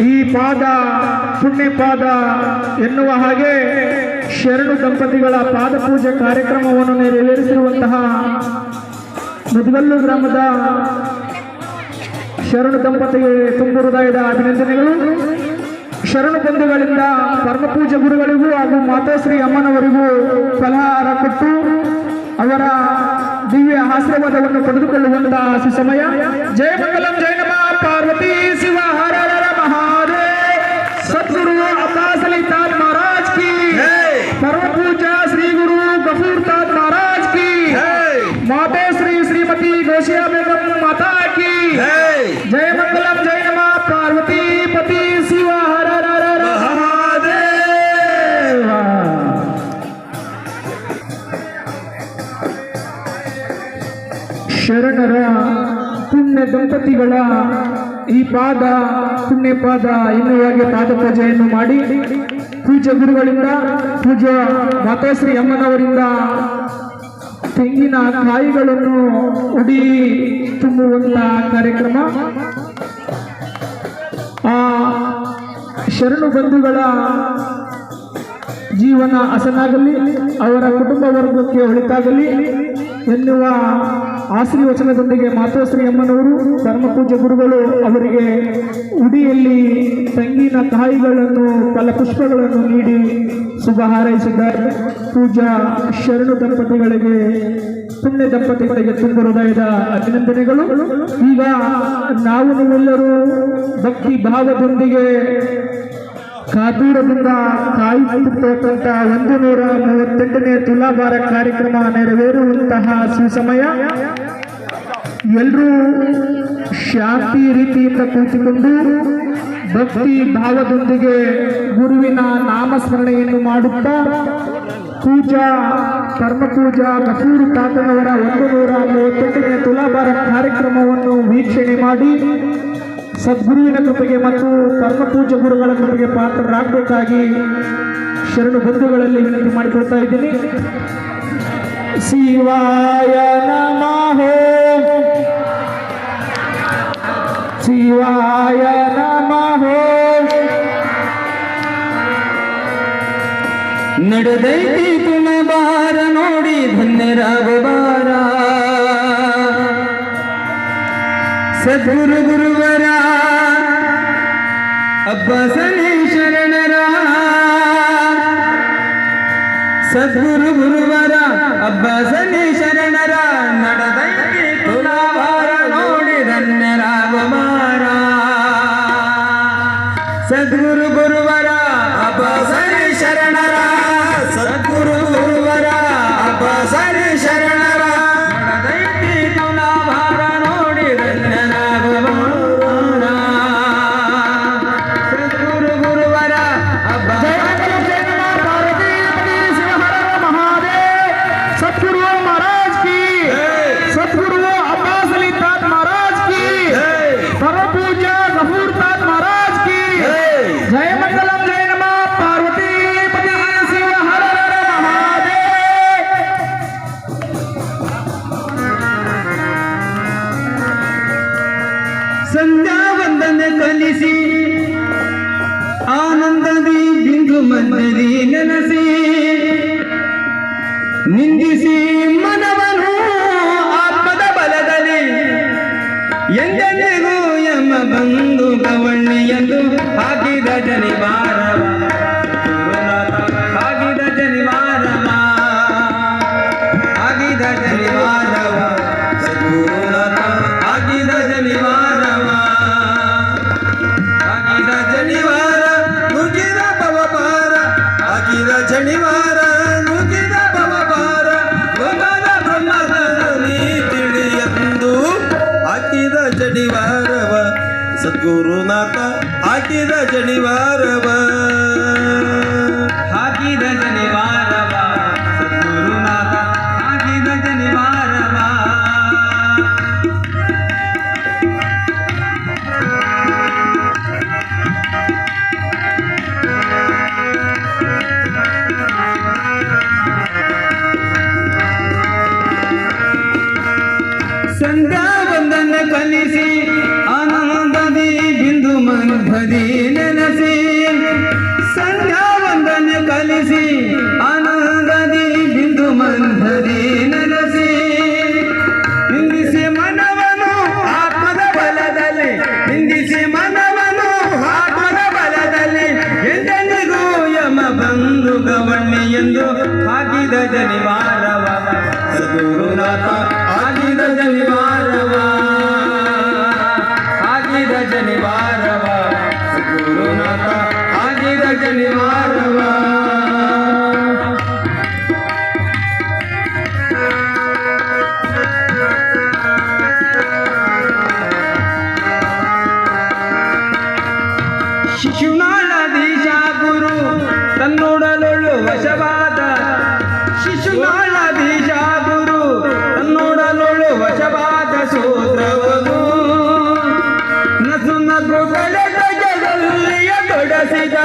ಈ ಪಾದ ಪುಣ್ಯ ಪಾದ ಎನ್ನುವ ಹಾಗೆ ಶರಣು ದಂಪತಿಗಳ ಪಾದ ಪೂಜೆ ಕಾರ್ಯಕ್ರಮವನ್ನು ನೆರವೇರಿಸಿರುವಂತಹ ಮುದಗಲ್ಲು ಗ್ರಾಮದ ಶರಣು ದಂಪತಿಗೆ ತುಂಬ ಹೃದಯದ ಅಭಿನಂದನೆಗಳು. ಶರಣ ಬಂಧುಗಳಿಂದ ಪರಮಪೂಜ ಗುರುಗಳಿಗೂ ಹಾಗೂ ಮಾತಾಶ್ರೀ ಅಮ್ಮನವರಿಗೂ ಫಲಹಾರ ಕೊಟ್ಟು ಅವರ ದಿವ್ಯ ಆಶೀರ್ವಾದವನ್ನು ಪಡೆದುಕೊಳ್ಳುವಂತಹ ಸುಸಮಯ. ಜಯ ಮಂಗಲಂ, ಜಯ ಪರಮ ಪೂಜಾ ಶ್ರೀ ಗುರು ಗಫೂರ್ ತಾಜ್ ಮಹಾರಾಜ್ ಕಿ ಮಾತೆ ಶ್ರೀ ಶ್ರೀಮತಿ ಗೋಶಿಯಾ ಬೇಗಂ ಮಾತಾ ಕಿ ಜಯ ಮಂಗಲಂ ಜಯ ನಮ ಪಾರ್ವತಿ ಪತಿ ಶಿವ ಹರ ಹರ ಹರ ಮಹಾದೇವ ಶರಣರ ಪುಣ್ಯ ದಂಪತಿಗಳ ಈ ಪಾದ ಪುಣ್ಯ ಪಾದ ಎನ್ನುವಾಗೆ ಪಾದ ಪೂಜೆಯನ್ನು ಮಾಡಿ ಪೂಜ್ಯ ಗುರುಗಳಿಂದ, ಪೂಜ್ಯ ಮಾತಾಶ್ರೀ ಅಮ್ಮನವರಿಂದ ತೆಂಗಿನ ಕಾಯಿಗಳನ್ನು ಉಡಿ ತುಂಬುವಂತ ಕಾರ್ಯಕ್ರಮ. ಆ ಶರಣು ಬಂಧುಗಳ ಜೀವನ ಹಸನಾಗಲಿ, ಅವರ ಕುಟುಂಬ ವರ್ಗಕ್ಕೆ ಒಳಿತಾಗಲಿ. ಎನ್ನುವ ಆಶೀರ್ವಚನದೊಂದಿಗೆ ಮಾತೋಶ್ರೀ ಅಮ್ಮನವರು ಧರ್ಮ ಪೂಜ್ಯ ಗುರುಗಳು ಅವರಿಗೆ ಉಡಿಯಲ್ಲಿ ತೆಂಗಿನ ಕಾಯಿಗಳನ್ನು, ಫಲಪುಷ್ಪಗಳನ್ನು ನೀಡಿ ಶುಭ ಹಾರೈಸಿದ್ದಾರೆ. ಪೂಜಾ ಶರಣು ದಂಪತಿಗಳಿಗೆ, ಪುಣ್ಯ ದಂಪತಿಗಳಿಗೆ ತುಂಬ ಹೃದಯದ ಅಭಿನಂದನೆಗಳು. ಈಗ ನಾವು ನೀವೆಲ್ಲರೂ ಭಕ್ತಿ ಭಾವದೊಂದಿಗೆ ಕಾದೂರದಿಂದ ಕಾಯುತ್ತಿರ್ತಕ್ಕಂಥ ಒಂದು ನೂರ ಮೂವತ್ತೆಂಟನೇ ತುಲಾಭಾರ ಕಾರ್ಯಕ್ರಮ ನೆರವೇರುವಂತಹ ಸುಸಮಯ. ಎಲ್ಲರೂ ಶಾಂತಿ ರೀತಿಯಿಂದ ಕೂತಿಕೊಂಡು ಭಕ್ತಿ ಭಾವದೊಂದಿಗೆ ಗುರುವಿನ ನಾಮಸ್ಮರಣೆಯನ್ನು ಮಾಡುತ್ತಾ ಪೂಜಾ ಕರ್ಮ ಪೂಜಾ ಗಫೂರು ತಾತನವರ ಒಂದು ನೂರ ಮೂವತ್ತೆಂಟನೇ ತುಲಾಭಾರ ಕಾರ್ಯಕ್ರಮವನ್ನು ವೀಕ್ಷಣೆ ಮಾಡಿ ಸದ್ಗುರುವಿನ ಕೃಪೆಗೆ ಮತ್ತು ಪರಮ ಪೂಜ್ಯ ಗುರುಗಳ ಕೃಪೆಗೆ ಪಾತ್ರರಾಗಬೇಕಾಗಿ ಶರಣು ಬಂಧುಗಳಲ್ಲಿ ವಿನಂತಿ ಮಾಡಿಕೊಳ್ತಾ ಇದ್ದೀನಿ. ಶಿವಾಯ ನಮಃ. ಶಿವಾಯ ನಮಃ. ನಡೆದೈತಿ ತುಮಬಾರ ನೋಡಿ ಧನ್ಯರಾಗಬಾರ ಸದ್ಗುರು ಗುರುವರ ಅಬ್ಬಸನಿ ಶರಣರ. ಸದ್ಗುರು ಗುರುವರ ಅಬ್ಬಸನಿ ಶರಣರ. ನಡೆದೈತಿ ತುಲಾಭಾರ ನೋಡಿ ಧನ್ಯರಾಗಬಾರ ಸದ್ಗುರು నిందిసి ಹಾಕಿದ ಜನಿವಾರವ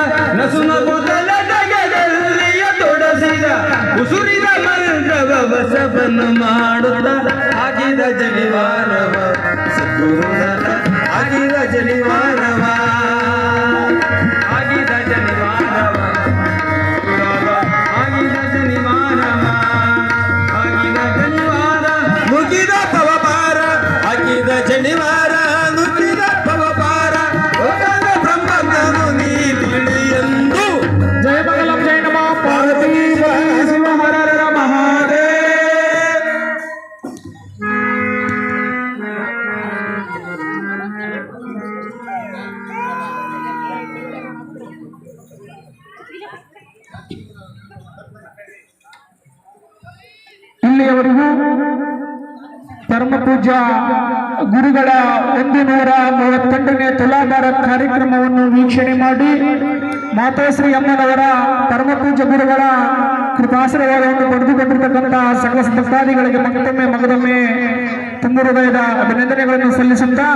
ತೊಡಸಿದ ನಸು ನಗು ಗಡಗಡದಲ್ಲಿಯ ತೊಡಸಿದ ಉಸುರಿದ ಮಂತ್ರವ ವಸವನ್ನು ಮಾಡುತ್ತ ಆಗಿದ ಜನಿವಾರವ ಇಲ್ಲಿಯವರೆಗೂ ಪರಮ ಪೂಜ್ಯ ಗುರುಗಳ ಒಂದು ನೂರ ಮೂವತ್ತೆಂಟನೇ ತುಲಾಭಾರ ಕಾರ್ಯಕ್ರಮವನ್ನು ವೀಕ್ಷಣೆ ಮಾಡಿ ಮಾತಾಶ್ರೀ ಅಮ್ಮನವರ ಪರಮ ಪೂಜ್ಯ ಗುರುಗಳ ಕೃಪಾಶ್ರಯವನ್ನು ಪಡೆದುಕೊಂಡಿರ್ತಕ್ಕಂಥ ಸಕಲ ಭಕ್ತಾದಿಗಳಿಗೆ ಮತ್ತೊಮ್ಮೆ ಮಗದೊಮ್ಮೆ ತುಂಬ ಹೃದಯದ ಅಭಿನಂದನೆಗಳನ್ನು ಸಲ್ಲಿಸುತ್ತಾ